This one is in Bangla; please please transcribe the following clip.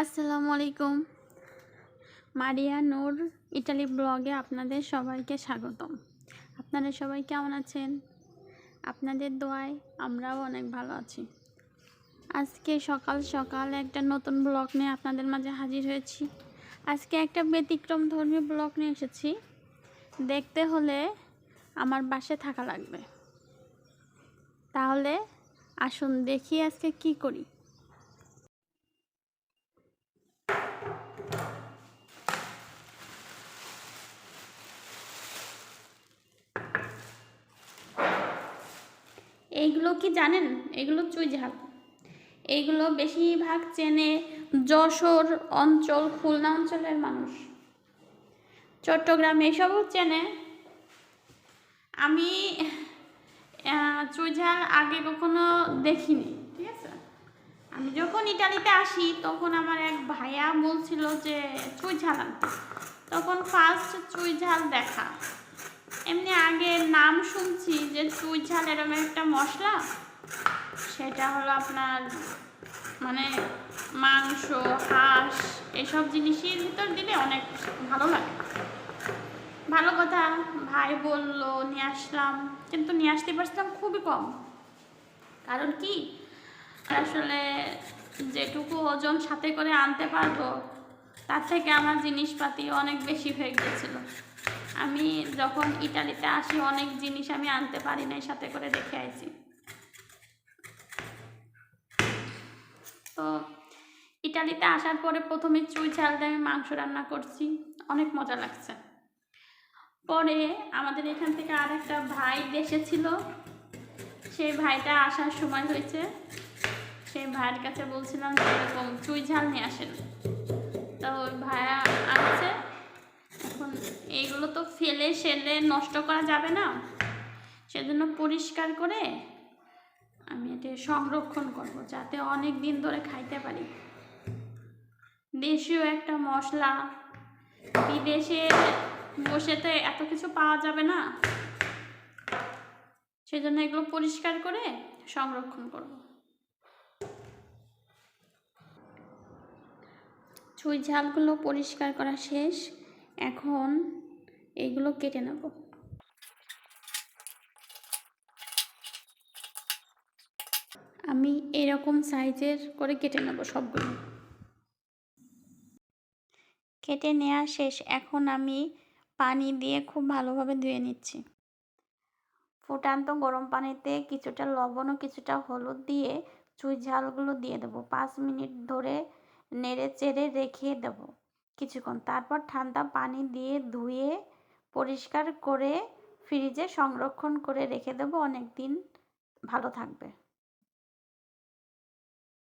আসসালামু আলাইকুম। মারিয়া নূর ইটালি ব্লগে আপনাদের সবাইকে স্বাগতম। আপনারা সবাই কেমন আছেন? আপনাদের দোয়ায় আমরাও অনেক ভালো আছি। আজকে সকাল সকাল একটা নতুন ব্লগ নিয়ে আপনাদের মাঝে হাজির হয়েছি। আজকে একটা ব্যতিক্রম ধর্মী ব্লগ নিয়ে এসেছি। দেখতে হলে আমার বাসে থাকা লাগবে। তাহলে আসুন দেখি আজকে কি করি। এইগুলো কি জানেন? এগুলো চুই ঝাল। এইগুলো বেশিরভাগ চেনে যশোর অঞ্চল খুলনা অঞ্চলের মানুষ। চট্টগ্রাম এসবও চেনে। আমি আহ, চুই ঝাল আগে কখনো দেখিনি ঠিক আছে? আমি যখন ইটালিতে আসি তখন আমার এক ভাইয়া বলছিল যে চুই ঝাল তখন ফার্স্ট চুই ঝাল দেখা। এমনি আগে নাম শুনছি যে চুই ঝাল এরকম একটা মশলা, সেটা হলো আপনার মানে মাংস, হাঁস, এসব জিনিসের ভিতর দিলে অনেক ভালো লাগে। ভালো কথা, ভাই বলল, নিয়ে আসলাম। কিন্তু নিয়ে আসতে পারছিলাম খুবই কম। কারণ কি? আসলে যেটুকু ওজন সাথে করে আনতে পারব, তার থেকে আমার জিনিসপাতি অনেক বেশি হয়ে গিয়েছিল। আমি যখন ইটালিতে আসি, অনেক জিনিস আমি আনতে পারি নাই, সাথে করে রেখে আইছি। তো ইটালিতে আসার পরে প্রথমে চুই ঝাল দিয়ে আমি মাংস রান্না করছি। অনেক মজা লাগছে। পরে আমাদের এখান থেকে আরেকটা ভাই দেশে ছিল সেই ভাইটা আসার সময় হয়েছে। সেই ভাইয়ের কাছে বলছিলাম যে এরকম চুই ঝাল নিয়ে আসেন। ফেলে সেলে নষ্ট করা যাবে না। সেজন্য পরিষ্কার করে আমি এটা সংরক্ষণ করব, যাতে অনেক দিন ধরে খাইতে পারি। দেশীয় একটা মশলা। বিদেশে বসে তো এত কিছু পাওয়া যাবে না। সেজন্য এগুলো পরিষ্কার করে সংরক্ষণ করব। চুই ঝালগুলো পরিষ্কার করা শেষ। এখন এইগুলো কেটে নেব। আমি এরকম সাইজের করে কেটে নেব সবগুলো। কেটে নেওয়া শেষ। এখন আমি পানি দিয়ে খুব ভালোভাবে ধুয়ে নিচ্ছি। ফুটান্ত গরম পানিতে কিছুটা লবণ ও কিছুটা হলুদ দিয়ে চুই ঝালগুলো দিয়ে দেবো। পাঁচ মিনিট ধরে নেড়ে চেড়ে রেখে দেবো কিছুক্ষণ। তারপর ঠান্ডা পানি দিয়ে ধুয়ে পরিষ্কার করে ফ্রিজে সংরক্ষণ করে রেখে দেবো। অনেক দিন ভালো থাকবে।